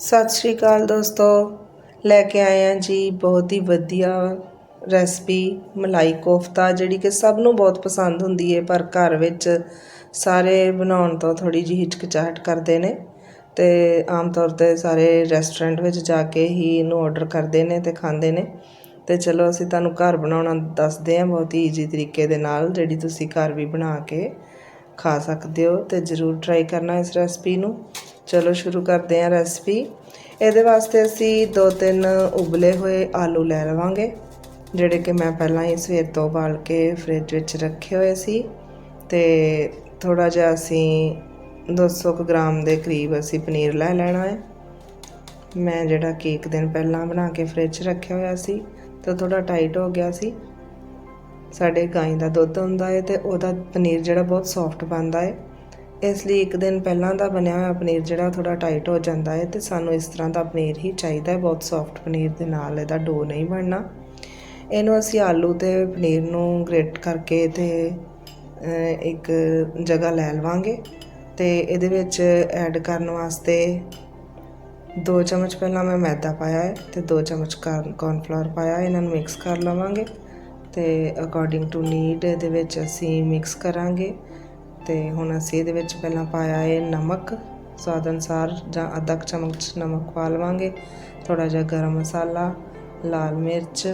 ਸਤਿ ਸ਼੍ਰੀ ਅਕਾਲ ਦੋਸਤੋ, ਲੈ ਕੇ ਆਏ ਹਾਂ ਜੀ ਬਹੁਤ ਹੀ ਵਧੀਆ ਰੈਸਪੀ ਮਲਾਈ ਕੋਫਤਾ, ਜਿਹੜੀ ਕਿ ਸਭ ਨੂੰ ਬਹੁਤ ਪਸੰਦ ਹੁੰਦੀ ਹੈ, ਪਰ ਘਰ ਵਿੱਚ ਸਾਰੇ ਬਣਾਉਣ ਤੋਂ ਥੋੜੀ ਜਿਹੀ ਹਿਚਕਚਾਹਟ ਕਰਦੇ ਨੇ ਤੇ ਆਮ ਤੌਰ ਤੇ ਸਾਰੇ ਰੈਸਟੋਰੈਂਟ ਵਿੱਚ ਜਾ ਕੇ ਹੀ ਇਹਨੂੰ ਆਰਡਰ ਕਰਦੇ ਨੇ ਤੇ ਖਾਂਦੇ ਨੇ। ਤੇ ਚਲੋ ਅਸੀਂ ਤੁਹਾਨੂੰ ਘਰ ਬਣਾਉਣਾ ਦੱਸਦੇ ਹਾਂ ਬਹੁਤ ਹੀ ਈਜ਼ੀ ਤਰੀਕੇ ਦੇ ਨਾਲ, ਜਿਹੜੀ ਤੁਸੀਂ ਘਰ ਵੀ ਬਣਾ ਕੇ ਖਾ ਸਕਦੇ ਹੋ ਤੇ ਜ਼ਰੂਰ ਟਰਾਈ ਕਰਨਾ ਇਸ ਰੈਸਪੀ ਨੂੰ। ਚਲੋ ਸ਼ੁਰੂ ਕਰਦੇ ਹਾਂ ਰੈਸਪੀ ਇਹਦੇ ਵਾਸਤੇ ਅਸੀਂ ਦੋ ਤਿੰਨ ਉਬਲੇ ਹੋਏ ਆਲੂ ਲੈ ਲਵਾਂਗੇ, ਜਿਹੜੇ ਕਿ ਮੈਂ ਪਹਿਲਾਂ ਹੀ ਸਵੇਰ ਤੋਂ ਉਬਾਲ ਕੇ ਫ੍ਰਿਜ ਵਿੱਚ ਰੱਖੇ ਹੋਏ ਸੀ। ਤੇ ਥੋੜਾ ਜਿਹਾ ਅਸੀਂ 200 ਕੁ ਗ੍ਰਾਮ ਦੇ ਕਰੀਬ ਅਸੀਂ ਪਨੀਰ ਲੈ ਲੈਣਾ ਹੈ। ਮੈਂ ਜਿਹੜਾ ਕਿ ਇੱਕ ਦਿਨ ਪਹਿਲਾਂ ਬਣਾ ਕੇ ਫ੍ਰਿਜ 'ਚ ਰੱਖਿਆ ਹੋਇਆ ਸੀ, ਤਾਂ ਥੋੜਾ ਟਾਈਟ ਹੋ ਗਿਆ ਸੀ। ਸਾਡੇ ਗਾਂ ਦਾ ਦੁੱਧ ਹੁੰਦਾ ਹੈ ਤੇ ਉਹਦਾ ਪਨੀਰ ਜਿਹੜਾ ਬਹੁਤ ਸੌਫਟ ਬਣਦਾ ਹੈ। ਇਸ ਲਈ ਇੱਕ ਦਿਨ ਪਹਿਲਾਂ ਦਾ ਬਣਿਆ ਹੋਇਆ ਪਨੀਰ ਜਿਹੜਾ ਥੋੜਾ ਟਾਈਟ ਹੋ ਜਾਂਦਾ ਹੈ ਤੇ ਸਾਨੂੰ ਇਸ ਤਰ੍ਹਾਂ ਦਾ ਪਨੀਰ ਹੀ ਚਾਹੀਦਾ ਹੈ। ਬਹੁਤ ਸੌਫਟ ਪਨੀਰ ਦੇ ਨਾਲ ਇਹਦਾ ਡੋ ਨਹੀਂ ਬਣਨਾ। ਇਹਨੂੰ ਅਸੀਂ ਆਲੂ ਤੇ ਪਨੀਰ ਨੂੰ ਗ੍ਰੇਟ ਕਰਕੇ ਤੇ ਇੱਕ ਜਗ੍ਹਾ ਲੈ ਲਵਾਂਗੇ ਤੇ ਇਹਦੇ ਵਿੱਚ ਐਡ ਕਰਨ ਵਾਸਤੇ 2 ਚਮਚ ਪਹਿਲਾਂ ਮੈਂ ਮੈਦਾ ਪਾਇਆ ਹੈ ਤੇ 2 ਚਮਚ ਕੌਰਨਫਲਾਵਰ ਪਾਇਆ ਇਹਨਾਂ ਨੂੰ ਮਿਕਸ ਕਰ ਲਵਾਂਗੇ ਤੇ ਅਕੋਰਡਿੰਗ ਟੂ ਨੀਡ ਇਹਦੇ ਵਿੱਚ ਅਸੀਂ ਮਿਕਸ ਕਰਾਂਗੇ। ਤੇ ਹੁਣ ਅਸੀਂ ਇਹਦੇ ਵਿੱਚ ਪਹਿਲਾਂ ਪਾਇਆ ਹੈ ਨਮਕ, ਸਵਾਦ ਅਨੁਸਾਰ ਜਾਂ ਅੱਧਾ ਕੁ ਚਮਚ ਨਮਕ ਪਾ ਲਵਾਂਗੇ। ਥੋੜਾ ਜਿਹਾ ਗਰਮ ਮਸਾਲਾ, ਲਾਲ ਮਿਰਚ,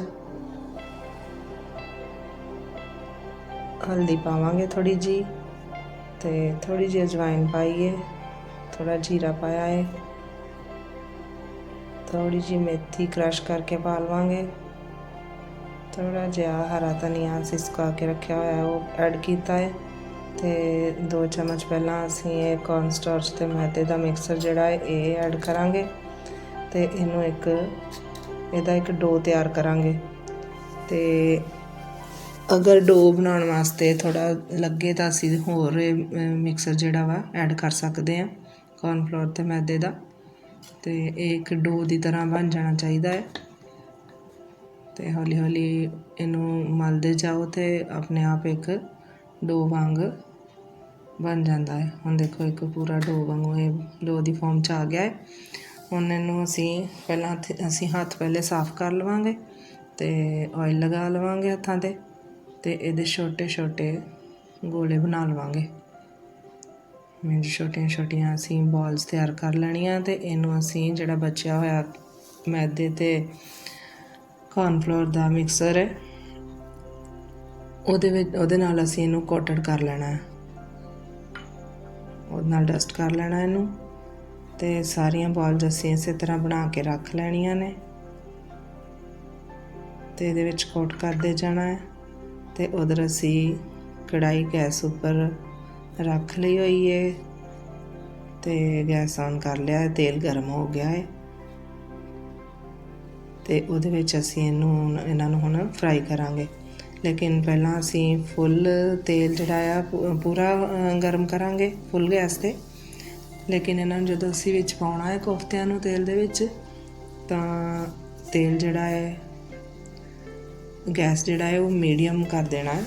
ਹਲਦੀ ਪਾਵਾਂਗੇ ਥੋੜੀ ਜੀ ਤੇ ਥੋੜੀ ਜਿਹੀ ਅਜਵਾਇਨ ਪਾਈਏ। ਥੋੜਾ ਜੀਰਾ ਪਾਇਆ ਹੈ ਥੋੜੀ ਜਿਹੀ ਮੇਥੀ ਕ੍ਰਸ਼ ਕਰਕੇ ਪਾ ਲਵਾਂਗੇ। ਥੋੜਾ ਜਿਹਾ ਹਰਾ ਧਨੀਆ ਅਸੀਂ ਸੁਕਾ ਕੇ ਰੱਖਿਆ ਹੋਇਆ, ਉਹ ਐਡ ਕੀਤਾ ਹੈ ਤੇ 2 ਚਮਚ ਪਹਿਲਾਂ ਅਸੀਂ ਇਹ ਕੌਰਨ ਸਟਾਰਚ ਤੇ ਮੈਦੇ ਦਾ ਮਿਕਸਰ ਜਿਹੜਾ ਹੈ, ਇਹ ਐਡ ਕਰਾਂਗੇ ਤੇ ਇਹਨੂੰ ਇੱਕ, ਇਹਦਾ ਇੱਕ ਡੋ ਤਿਆਰ ਕਰਾਂਗੇ। ਤੇ ਅਗਰ ਡੋ ਬਣਾਉਣ ਵਾਸਤੇ ਥੋੜਾ ਲੱਗੇ ਤਾਂ ਅਸੀਂ ਹੋਰ ਮਿਕਸਰ ਜਿਹੜਾ ਵਾ ਐਡ ਕਰ ਸਕਦੇ ਹਾਂ ਕੌਰਨਫਲੋਰ ਤੇ ਮੈਦੇ ਦਾ। ਤੇ ਇਹ ਇੱਕ ਡੋ ਦੀ ਤਰ੍ਹਾਂ ਬਣ ਜਾਣਾ ਚਾਹੀਦਾ ਹੈ। ਤੇ ਹੌਲੀ ਹੌਲੀ ਇਹਨੂੰ ਮਲਦੇ ਜਾਓ ਤੇ ਆਪਣੇ ਆਪ ਇੱਕ ਡੋ ਵਾਂਗ ਬਣ ਜਾਂਦਾ ਹੈ। ਹੁਣ ਦੇਖੋ, ਇੱਕ ਪੂਰਾ ਡੋ ਵਾਂਗੂ ਇਹ ਡੋ ਦੀ ਫਾਰਮ ਚ ਆ ਗਿਆ ਹੈ। ਹੁਣ ਇਹਨੂੰ ਅਸੀਂ ਪਹਿਲਾਂ ਹੱਥ- ਅਸੀਂ ਹੱਥ ਪਹਿਲੇ ਸਾਫ਼ ਕਰ ਲਵਾਂਗੇ ਤੇ ਆਇਲ ਲਗਾ ਲਵਾਂਗੇ ਹੱਥਾਂ ਤੇ ਤੇ ਇਹਦੇ ਛੋਟੇ ਛੋਟੇ ਗੋਲੇ ਬਣਾ ਲਵਾਂਗੇ। ਮੈਂ ਛੋਟੀਆਂ ਛੋਟੀਆਂ ਅਸੀਂ ਬਾਲਸ ਤਿਆਰ ਕਰ ਲੈਣੀਆਂ ਤੇ ਇਹਨੂੰ ਅਸੀਂ ਜਿਹੜਾ ਬਚਿਆ ਹੋਇਆ ਮੈਦੇ ਤੇ ਕੌਰਨਫਲੋਰ ਦਾ ਮਿਕਸਰ ਹੈ ਉਹਦੇ ਵਿੱਚ, ਉਹਦੇ ਨਾਲ ਅਸੀਂ ਇਹਨੂੰ ਕੋਟਡ ਕਰ ਲੈਣਾ ਹੈ। ਉਹਦੇ ਨਾਲ ਡਸਟ ਕਰ ਲੈਣਾ ਇਹਨੂੰ ਤੇ ਸਾਰੀਆਂ ਬਾਲਸ ਅਸੀਂ ਇਸੇ ਤਰ੍ਹਾਂ ਬਣਾ ਕੇ ਰੱਖ ਲੈਣੀਆਂ ਨੇ। ਤੇ ਇਹਦੇ ਵਿੱਚ ਕੋਟ ਕਰਦੇ ਜਾਣਾ ਹੈ ਤੇ ਉਧਰ ਅਸੀਂ ਕੜਾਈ ਗੈਸ ਉੱਪਰ ਰੱਖ ਲਈ ਹੋਈ ਹੈ ਤੇ ਗੈਸ ਔਨ ਕਰ ਲਿਆ ਹੈ, ਤੇਲ ਗਰਮ ਹੋ ਗਿਆ ਹੈ। ਤੇ ਉਹਦੇ ਵਿੱਚ ਅਸੀਂ ਇਹਨੂੰ, ਇਹਨਾਂ ਨੂੰ ਹੁਣ ਫਰਾਈ ਕਰਾਂਗੇ। ਲੇਕਿਨ ਪਹਿਲਾਂ ਅਸੀਂ ਫੁੱਲ ਤੇਲ ਜਿਹੜਾ ਆ, ਪੂ- ਪੂਰਾ ਗਰਮ ਕਰਾਂਗੇ ਫੁੱਲ ਗੈਸ ਤੇ। ਲੇਕਿਨ ਇਹਨਾਂ ਨੂੰ ਜਦੋਂ ਅਸੀਂ ਵਿੱਚ ਪਾਉਣਾ ਹੈ ਕੋਫਤਿਆਂ ਨੂੰ ਤੇਲ ਦੇ ਵਿੱਚ, ਤਾਂ ਤੇਲ ਜਿਹੜਾ ਹੈ, ਗੈਸ ਜਿਹੜਾ ਹੈ ਉਹ ਮੀਡੀਅਮ ਕਰ ਦੇਣਾ ਹੈ।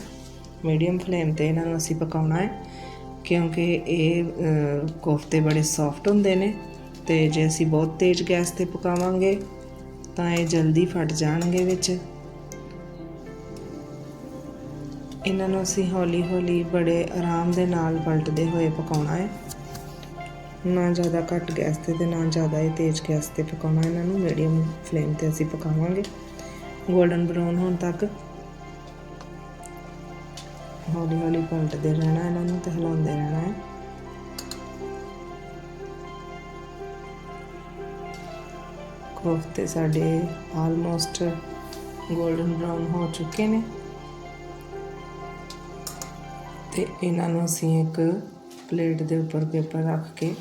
ਮੀਡੀਅਮ ਫਲੇਮ ਤੇ ਇਹਨਾਂ ਨੂੰ ਅਸੀਂ ਪਕਾਉਣਾ ਹੈ, ਕਿਉਂਕਿ ਇਹ ਕੋਫਤੇ ਬੜੇ ਸੌਫਟ ਹੁੰਦੇ ਨੇ ਤੇ ਜੇ ਅਸੀਂ ਬਹੁਤ ਤੇਜ਼ ਗੈਸ ਤੇ ਪਕਾਵਾਂਗੇ, ਤਾਂ ਇਹ ਜਲਦੀ ਫਟ ਜਾਣਗੇ ਵਿੱਚ। ਇਹਨਾਂ ਨੂੰ ਅਸੀਂ ਹੌਲੀ ਹੌਲੀ ਬੜੇ ਆਰਾਮ ਦੇ ਨਾਲ ਪਲਟਦੇ ਹੋਏ ਪਕਾਉਣਾ ਹੈ। ਨਾ ਜ਼ਿਆਦਾ ਘੱਟ ਗੈਸ ਤੇ ਤੇ ਨਾ ਜ਼ਿਆਦਾ ਹੀ ਤੇਜ਼ ਗੈਸ ਤੇ ਪਕਾਉਣਾ ਇਹਨਾਂ ਨੂੰ ਮੀਡੀਅਮ ਫਲੇਮ ਤੇ ਅਸੀਂ ਪਕਾਵਾਂਗੇ। 골ਡਨ ਬਰਾਊਨ ਹੋਣ ਤੱਕ। ਹੌਲੀ ਹੌਲੀ ਪਲਟਦੇ ਰਹਿਣਾ ਇਹਨਾਂ ਨੂੰ ਤੇ ਹਿਲਾਉਂਦੇ ਰਹਿਣਾ ਹੈ। ਕੋਫਤੇ ਸਾਡੇ ਆਲਮੋਸਟ 골ਡਨ ਬਰਾਊਨ ਹੋ ਚੁੱਕੇ ਨੇ। ਤੇ ਇਹਨਾਂ ਨੂੰ ਅਸੀਂ ਇੱਕ ਪਲੇਟ ਦੇ ਉੱਪਰ ਪੇਪਰ ਰੱਖ ਕੇ,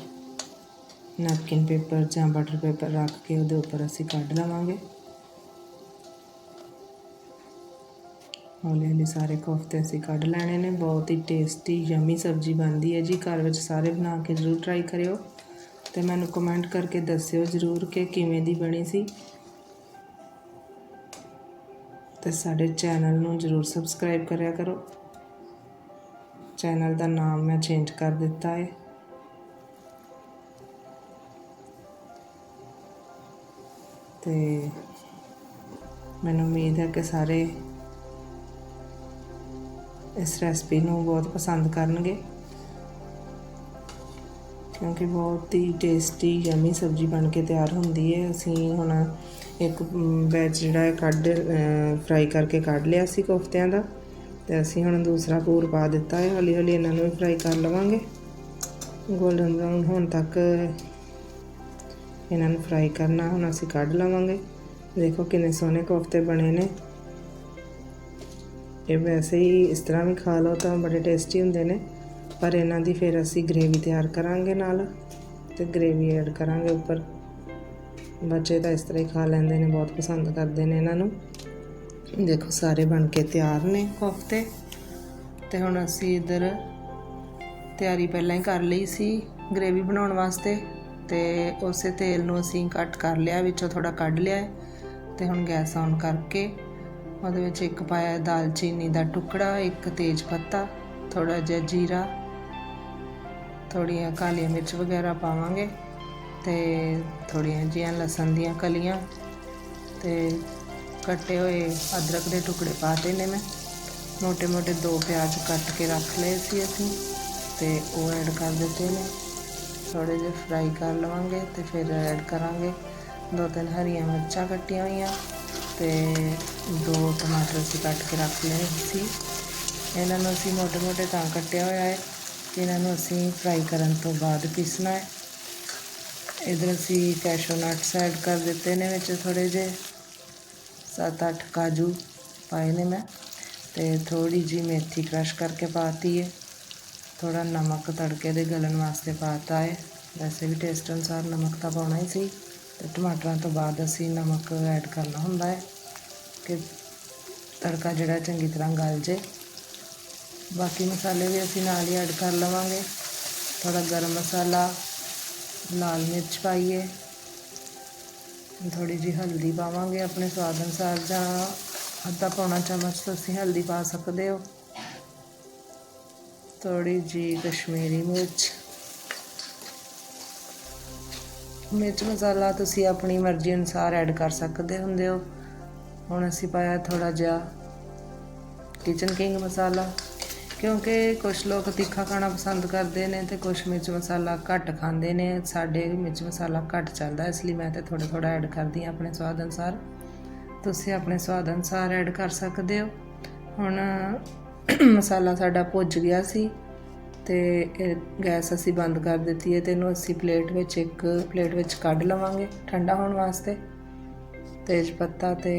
ਨੈਪਕਿਨ ਪੇਪਰ ਜਾਂ ਬਟਰ ਪੇਪਰ ਰੱਖ ਕੇ ਉਹਦੇ ਉੱਪਰ ਅਸੀਂ ਕੱਢ ਲਵਾਂਗੇ। ਹੌਲੀ ਹੌਲੀ ਸਾਰੇ ਕੋਫਤੇ ਅਸੀਂ ਕੱਢ ਲੈਣੇ ਨੇ। ਬਹੁਤ ਹੀ ਟੇਸਟੀ, ਯਮੀ ਸਬਜ਼ੀ ਬਣਦੀ ਹੈ ਜੀ। ਘਰ ਵਿੱਚ ਸਾਰੇ ਬਣਾ ਕੇ ਜ਼ਰੂਰ ਟਰਾਈ ਕਰਿਓ। ਤੇ ਮੈਨੂੰ ਕਮੈਂਟ ਕਰਕੇ ਦੱਸਿਓ ਜ਼ਰੂਰ ਕਿ ਕਿਵੇਂ ਦੀ ਬਣੀ ਸੀ। ਤੇ ਸਾਡੇ ਚੈਨਲ ਨੂੰ ਜ਼ਰੂਰ ਸਬਸਕ੍ਰਾਈਬ ਕਰਿਆ ਕਰੋ। ਚੈਨਲ ਦਾ ਨਾਮ ਮੈਂ ਚੇਂਜ ਕਰ ਦਿੱਤਾ ਹੈ ਤੇ ਮੈਨੂੰ ਉਮੀਦ ਹੈ ਕਿ ਸਾਰੇ ਇਸ ਰੈਸਪੀ ਨੂੰ ਬਹੁਤ ਪਸੰਦ ਕਰਨਗੇ। ਕਿਉਂਕਿ ਬਹੁਤ ਹੀ ਟੇਸਟੀ ਯਮੀ ਸਬਜ਼ੀ ਬਣ ਕੇ ਤਿਆਰ ਹੁੰਦੀ ਹੈ ਅਸੀਂ ਹੁਣ ਇੱਕ ਬੈਚ ਜਿਹੜਾ ਹੈ, ਕੱਢ ਫਰਾਈ ਕਰਕੇ ਕੱਢ ਲਿਆ ਸੀ ਕੋਫਤਿਆਂ ਦਾ। ਤੇ ਅਸੀਂ ਹੁਣ ਦੂਸਰਾ ਪੂਰ ਪਾ ਦਿੱਤਾ ਹੈ। ਹੌਲੀ ਹੌਲੀ ਇਹਨਾਂ ਨੂੰ ਵੀ ਫਰਾਈ ਕਰ ਲਵਾਂਗੇ। ਗੋਲਡਨ ਬਰਾਊਨ ਹੋਣ ਤੱਕ ਇਹਨਾਂ ਨੂੰ ਫਰਾਈ ਕਰਨਾ, ਹੁਣ ਅਸੀਂ ਕੱਢ ਲਵਾਂਗੇ। ਦੇਖੋ ਕਿੰਨੇ ਸੋਹਣੇ ਕੋਫਤੇ ਬਣੇ ਨੇ। ਇਹ ਵੈਸੇ ਹੀ ਇਸ ਤਰ੍ਹਾਂ ਵੀ ਖਾ ਲਓ ਤਾਂ ਬੜੇ ਟੇਸਟੀ ਹੁੰਦੇ ਨੇ। ਪਰ ਇਹਨਾਂ ਦੀ ਫਿਰ ਅਸੀਂ ਗ੍ਰੇਵੀ ਤਿਆਰ ਕਰਾਂਗੇ ਨਾਲ ਤੇ ਗ੍ਰੇਵੀ ਐਡ ਕਰਾਂਗੇ ਉੱਪਰ। ਬੱਚੇ ਤਾਂ ਇਸ ਤਰ੍ਹਾਂ ਹੀ ਖਾ ਲੈਂਦੇ ਨੇ, ਬਹੁਤ ਪਸੰਦ ਕਰਦੇ ਨੇ ਇਹਨਾਂ ਨੂੰ। ਦੇਖੋ, ਸਾਰੇ ਬਣ ਕੇ ਤਿਆਰ ਨੇ ਕੋਫਤੇ। ਤੇ ਹੁਣ ਅਸੀਂ ਇਧਰ ਤਿਆਰੀ ਪਹਿਲਾਂ ਹੀ ਕਰ ਲਈ ਸੀ ਗ੍ਰੇਵੀ ਬਣਾਉਣ ਵਾਸਤੇ। ਤੇ ਉਸੇ ਤੇਲ ਨੂੰ ਅਸੀਂ ਕੱਟ ਕਰ ਲਿਆ, ਵਿੱਚੋਂ ਥੋੜਾ ਕੱਢ ਲਿਆ। ਹੈ ਤੇ ਹੁਣ ਗੈਸ ਆਨ ਕਰਕੇ ਉਹਦੇ ਵਿੱਚ ਇੱਕ ਪਾਇਆ ਦਾਲਚੀਨੀ ਦਾ ਟੁਕੜਾ, ਇੱਕ ਤੇਜ ਪੱਤਾ ਥੋੜਾ ਜਿਹਾ ਜੀਰਾ ਥੋੜੀਆਂ ਕਾਲੀਆਂ ਮਿਰਚ ਵਗੈਰਾ ਪਾਵਾਂਗੇ। ਤੇ ਥੋੜੀਆਂ ਜਿਹੀਆਂ ਲਸਣ ਦੀਆਂ ਕਲੀਆਂ। ਤੇ ਕੱਟੇ ਹੋਏ ਅਦਰਕ ਦੇ ਟੁਕੜੇ ਪਾਤੇ ਨੇ ਮੈਂ ਮੋٹے-ਮੋٹے ਦੋ ਪਿਆਜ਼ ਕੱਟ ਕੇ ਰੱਖ ਲਏ ਸੀ ਅਸੀਂ ਤੇ ਉਹ ਐਡ ਕਰ ਦਿੱਤੇ ਨੇ। ਥੋੜੇ ਜਿਹਾ ਫਰਾਈ ਕਰ ਲਵਾਂਗੇ ਤੇ ਫਿਰ ਐਡ ਕਰਾਂਗੇ। ਦੋ ਤਿੰਨ ਹਰੀਆਂ ਮਿਰਚਾਂ ਕੱਟੀਆਂ ਹੋਈਆਂ ਤੇ ਦੋ ਟਮਾਟਰ ਸੀ ਕੱਟ ਕੇ ਰੱਖ ਲਏ ਸੀ। ਇਹਨਾਂ ਨੂੰ ਅਸੀਂ ਮੋਟੇ-ਮੋਟੇ ਤਾਂ ਕੱਟਿਆ ਹੋਇਆ ਹੈ। ਕਿ ਇਹਨਾਂ ਨੂੰ ਅਸੀਂ ਫਰਾਈ ਕਰਨ ਤੋਂ ਬਾਅਦ ਪੀਸਣਾ ਹੈ। ਇਧਰ ਅਸੀਂ ਕੈਸ਼ੋਨਟਸ ਐਡ ਕਰ ਦਿੱਤੇ ਨੇ ਵਿੱਚ ਥੋੜੇ ਜਿਹੇ। 7-8 ਕਾਜੂ ਪਾਏ ਨੇ ਮੈਂ ਤੇ ਥੋੜੀ ਜੀ ਮੇਥੀ ਕ੍ਰਸ਼ ਕਰਕੇ ਪਾਤੀ ਹੈ ਥੋੜਾ ਨਮਕ ਤੜਕੇ ਦੇ ਗਲਣ ਵਾਸਤੇ ਪਾਤਾ ਹੈ ਵੈਸੇ ਵੀ ਟੇਸਟ ਅਨੁਸਾਰ ਨਮਕ ਤਾਂ ਪਾਉਣਾ ਹੀ ਸੀ ਤੇ ਟਮਾਟਰਾਂ ਤੋਂ ਬਾਅਦ ਅਸੀਂ ਨਮਕ ਐਡ ਕਰਨਾ ਹੁੰਦਾ ਹੈ ਕਿ ਤੜਕਾ ਜਿਹੜਾ ਚੰਗੀ ਤਰ੍ਹਾਂ ਗਲ ਜੇ। ਬਾਕੀ ਮਸਾਲੇ ਵੀ ਅਸੀਂ ਨਾਲ ਹੀ ਐਡ ਕਰ ਲਵਾਂਗੇ। ਥੋੜਾ ਗਰਮ ਮਸਾਲਾ, ਲਾਲ ਮਿਰਚ ਪਾਈਏ ਥੋੜੀ ਜੀ ਹਲਦੀ ਪਾਵਾਂਗੇ ਆਪਣੇ ਸਵਾਦ ਅਨੁਸਾਰ ਜਾਂ ਅੱਧਾ ਪੌਣਾ ਚਮਚ ਤੁਸੀਂ ਹਲਦੀ ਪਾ ਸਕਦੇ ਹੋ। ਥੋੜੀ ਜੀ ਕਸ਼ਮੀਰੀ ਮਿਰਚ। ਮਿਰਚ ਮਸਾਲਾ ਤੁਸੀਂ ਆਪਣੀ ਮਰਜ਼ੀ ਅਨੁਸਾਰ ਐਡ ਕਰ ਸਕਦੇ ਹੁੰਦੇ ਹੋ। ਹੁਣ ਅਸੀਂ ਪਾਇਆ ਥੋੜਾ ਜਿਹਾ ਕਿਚਨ ਕਿੰਗ ਮਸਾਲਾ। ਕਿਉਂਕਿ ਕੁਝ ਲੋਕ ਤਿੱਖਾ ਖਾਣਾ ਪਸੰਦ ਕਰਦੇ ਨੇ ਤੇ ਕੁਝ ਮਿਰਚ ਮਸਾਲਾ ਘੱਟ ਖਾਂਦੇ ਨੇ। ਸਾਡੇ ਮਿਰਚ ਮਸਾਲਾ ਘੱਟ ਚੱਲਦਾ, ਇਸ ਲਈ ਮੈਂ ਤੇ ਥੋੜਾ ਥੋੜਾ ਐਡ ਕਰਦੀ ਹਾਂ ਆਪਣੇ ਸਵਾਦ ਅਨੁਸਾਰ। ਤੁਸੀਂ ਆਪਣੇ ਸਵਾਦ ਅਨੁਸਾਰ ਐਡ ਕਰ ਸਕਦੇ ਹੋ। ਹੁਣ ਮਸਾਲਾ ਸਾਡਾ ਭੁੱਜ ਗਿਆ ਸੀ ਤੇ ਗੈਸ ਅਸੀਂ ਬੰਦ ਕਰ ਦਿੱਤੀ ਹੈ ਤੇ ਇਹਨੂੰ ਅਸੀਂ ਪਲੇਟ ਵਿੱਚ ਇੱਕ ਪਲੇਟ ਵਿੱਚ ਕੱਢ ਲਵਾਂਗੇ ਠੰਡਾ ਹੋਣ ਵਾਸਤੇ। ਤੇਜ ਪੱਤਾ ਤੇ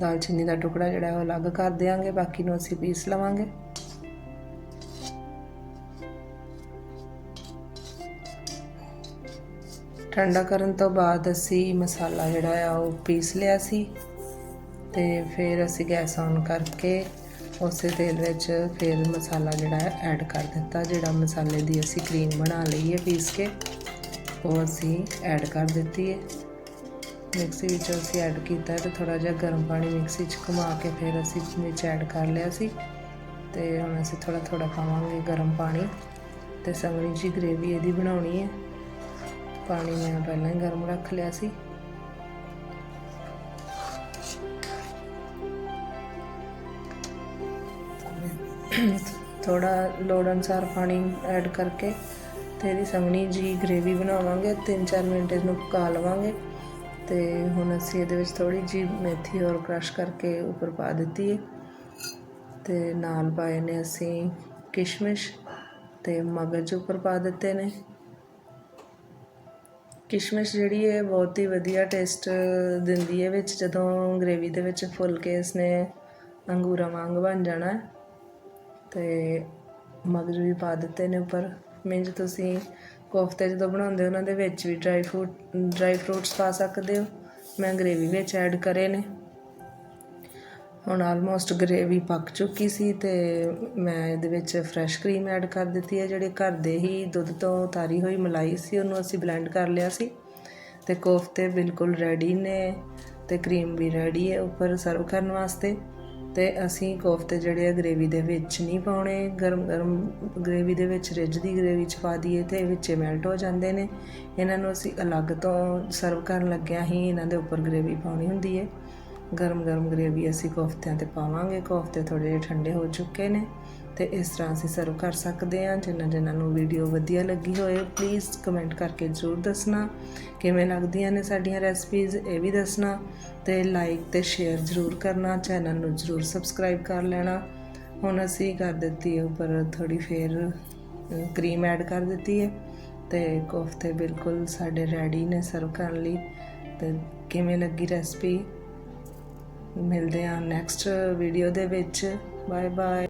ਦਾਲਚੀਨੀ ਦਾ ਟੁਕੜਾ ਜਿਹੜਾ ਉਹ ਅਲੱਗ ਕਰ ਦੇਵਾਂਗੇ ਬਾਕੀ ਨੂੰ ਅਸੀਂ ਪੀਸ ਲਵਾਂਗੇ। ਠੰਡਾ ਕਰਨ ਤੋਂ ਬਾਅਦ ਅਸੀਂ ਮਸਾਲਾ ਜਿਹੜਾ ਆ ਉਹ ਪੀਸ ਲਿਆ ਸੀ ਤੇ ਫਿਰ ਅਸੀਂ ਗੈਸ ਔਨ ਕਰਕੇ ਉਸੇ ਤੇਲ ਵਿੱਚ ਫਿਰ ਮਸਾਲਾ ਜਿਹੜਾ ਹੈ ਐਡ ਕਰ ਦਿੱਤਾ, ਜਿਹੜਾ ਮਸਾਲੇ ਦੀ ਅਸੀਂ ਕਰੀਮ ਬਣਾ ਲਈ ਹੈ ਪੀਸ ਕੇ, ਉਹ ਅਸੀਂ ਐਡ ਕਰ ਦਿੱਤੀ ਹੈ। ਮਿਕਸੀ ਵਿੱਚ ਅਸੀਂ ਐਡ ਕੀਤਾ ਤੇ ਥੋੜਾ ਜਿਹਾ ਗਰਮ ਪਾਣੀ ਮਿਕਸੀ 'ਚ ਘੁਮਾ ਕੇ ਫਿਰ ਅਸੀਂ ਵਿੱਚ ਐਡ ਕਰ ਲਿਆ ਸੀ ਤੇ ਹੁਣ ਅਸੀਂ ਥੋੜਾ ਥੋੜਾ ਪਾਵਾਂਗੇ ਗਰਮ ਪਾਣੀ ਤੇ ਸੰਗਣੀ ਜੀ ਗ੍ਰੇਵੀ ਇਹਦੀ ਬਣਾਉਣੀ ਹੈ। ਪਾਣੀ ਮੈਂ ਪਹਿਲਾਂ ਹੀ ਗਰਮ ਰੱਖ ਲਿਆ ਸੀ। ਥੋੜਾ ਲੋੜ ਅਨੁਸਾਰ ਪਾਣੀ ਐਡ ਕਰਕੇ ਤੇ ਇਹਦੀ ਸੰਘਣੀ ਜੀ ਗ੍ਰੇਵੀ ਬਣਾਵਾਂਗੇ। 3-4 ਮਿੰਟ ਇਹਨੂੰ ਪਕਾ ਲਵਾਂਗੇ ਤੇ ਹੁਣ ਅਸੀਂ ਇਹਦੇ ਵਿੱਚ ਥੋੜੀ ਜੀ ਮੇਥੀ ਔਰ ਕ੍ਰਸ਼ ਕਰਕੇ ਉੱਪਰ ਪਾ ਦਿੱਤੀ ਹੈ ਤੇ ਨਾਲ ਪਾਏ ਨੇ ਅਸੀਂ ਕਿਸ਼ਮਿਸ਼ ਤੇ ਮਗਜ ਉੱਪਰ ਪਾ ਦਿੱਤੇ ਨੇ। ਕਿਸ਼ਮਿਸ਼ ਜਿਹੜੀ ਹੈ, ਬਹੁਤ ਹੀ ਵਧੀਆ ਟੇਸਟ ਦਿੰਦੀ ਹੈ ਵਿੱਚ, ਜਦੋਂ ਗ੍ਰੇਵੀ ਦੇ ਵਿੱਚ ਫੁੱਲ ਕੇ ਇਸਨੇ ਅੰਗੂਰਾਂ ਵਾਂਗ ਬਣ ਜਾਣਾ ਹੈ। ਤੇ ਮਗਜ ਵੀ ਪਾ ਦਿੱਤੇ ਨੇ ਉੱਪਰ। ਮਿੰਜ ਤੁਸੀਂ ਕੋਫਤੇ ਜਦੋਂ ਬਣਾਉਂਦੇ ਹੋ, ਉਹਨਾਂ ਦੇ ਵਿੱਚ ਵੀ ਡਰਾਈ ਫਰੂਟ ਡਰਾਈ ਫਰੂਟਸ ਪਾ ਸਕਦੇ ਹੋ। ਮੈਂ ਗ੍ਰੇਵੀ ਵਿੱਚ ਐਡ ਕਰੇ ਨੇ। ਹੁਣ ਆਲਮੋਸਟ ਗ੍ਰੇਵੀ ਪੱਕ ਚੁੱਕੀ ਸੀ ਤੇ ਮੈਂ ਇਹਦੇ ਵਿੱਚ ਫਰੈਸ਼ ਕਰੀਮ ਐਡ ਕਰ ਦਿੱਤੀ ਹੈ, ਜਿਹੜੇ ਘਰ ਦੇ ਹੀ ਦੁੱਧ ਤੋਂ ਉਤਾਰੀ ਹੋਈ ਮਲਾਈ ਸੀ, ਉਹਨੂੰ ਅਸੀਂ ਬਲੈਂਡ ਕਰ ਲਿਆ ਸੀ ਤੇ ਕੋਫਤੇ ਬਿਲਕੁਲ ਰੈਡੀ ਨੇ ਤੇ ਕਰੀਮ ਵੀ ਰੈਡੀ ਹੈ ਉੱਪਰ ਸਰਵ ਕਰਨ ਵਾਸਤੇ ਤੇ ਅਸੀਂ ਕੋਫਤੇ ਜਿਹੜੇ ਆ ਗ੍ਰੇਵੀ ਦੇ ਵਿੱਚ ਨਹੀਂ ਪਾਉਣੇ, ਗਰਮ ਗਰਮ ਗ੍ਰੇਵੀ ਦੇ ਵਿੱਚ ਰਿੱਝਦੀ ਗ੍ਰੇਵੀ ਚ ਪਾ ਦਈਏ ਤੇ ਇਹ ਵਿੱਚੇ ਮੈਲਟ ਹੋ ਜਾਂਦੇ ਨੇ। ਇਹਨਾਂ ਨੂੰ ਅਸੀਂ ਅਲੱਗ ਤੋਂ ਸਰਵ ਕਰਨ ਲੱਗਿਆ ਹੀ ਇਹਨਾਂ ਦੇ ਉੱਪਰ ਗ੍ਰੇਵੀ ਪਾਉਣੀ ਹੁੰਦੀ ਹੈ। ਗਰਮ ਗਰਮ ਗ੍ਰੇਵੀ ਅਸੀਂ ਕੋਫਤਿਆਂ ਤੇ ਪਾਵਾਂਗੇ। ਕੋਫਤੇ ਥੋੜੇ ਜਿਹੇ ਠੰਡੇ ਹੋ ਚੁੱਕੇ ਨੇ ਤੇ ਇਸ ਤਰ੍ਹਾਂ ਅਸੀਂ ਸਰਵ ਕਰ ਸਕਦੇ ਹਾਂ। ਜਿਨ੍ਹਾਂ ਜਿਨ੍ਹਾਂ ਨੂੰ ਵੀਡੀਓ ਵਧੀਆ ਲੱਗੀ ਹੋਏ ਪਲੀਜ਼ ਕਮੈਂਟ ਕਰਕੇ ਜ਼ਰੂਰ ਦੱਸਣਾ। ਕਿਵੇਂ ਲੱਗਦੀਆਂ ਨੇ ਸਾਡੀਆਂ ਰੈਸਪੀਜ਼ ਇਹ ਵੀ ਦੱਸਣਾ। ਤੇ ਲਾਈਕ ਤੇ ਸ਼ੇਅਰ ਜ਼ਰੂਰ ਕਰਨਾ। ਚੈਨਲ ਨੂੰ ਜ਼ਰੂਰ ਸਬਸਕ੍ਰਾਈਬ ਕਰ ਲੈਣਾ। ਹੁਣ ਅਸੀਂ ਕਰ ਦਿੱਤੀ ਹੈ ਉੱਪਰ ਥੋੜੀ ਫੇਰ ਕਰੀਮ ਐਡ ਕਰ ਦਿੱਤੀ ਹੈ। ਤੇ ਕੋਫਤੇ ਬਿਲਕੁਲ ਸਾਡੇ ਰੈਡੀ ਨੇ ਸਰਵ ਕਰਨ ਲਈ। ਤੇ ਕਿਵੇਂ ਲੱਗੀ ਰੈਸਪੀ ਮਿਲਦੇ ਹਾਂ ਨੈਕਸਟ ਵੀਡੀਓ ਦੇ ਵਿੱਚ। Bye bye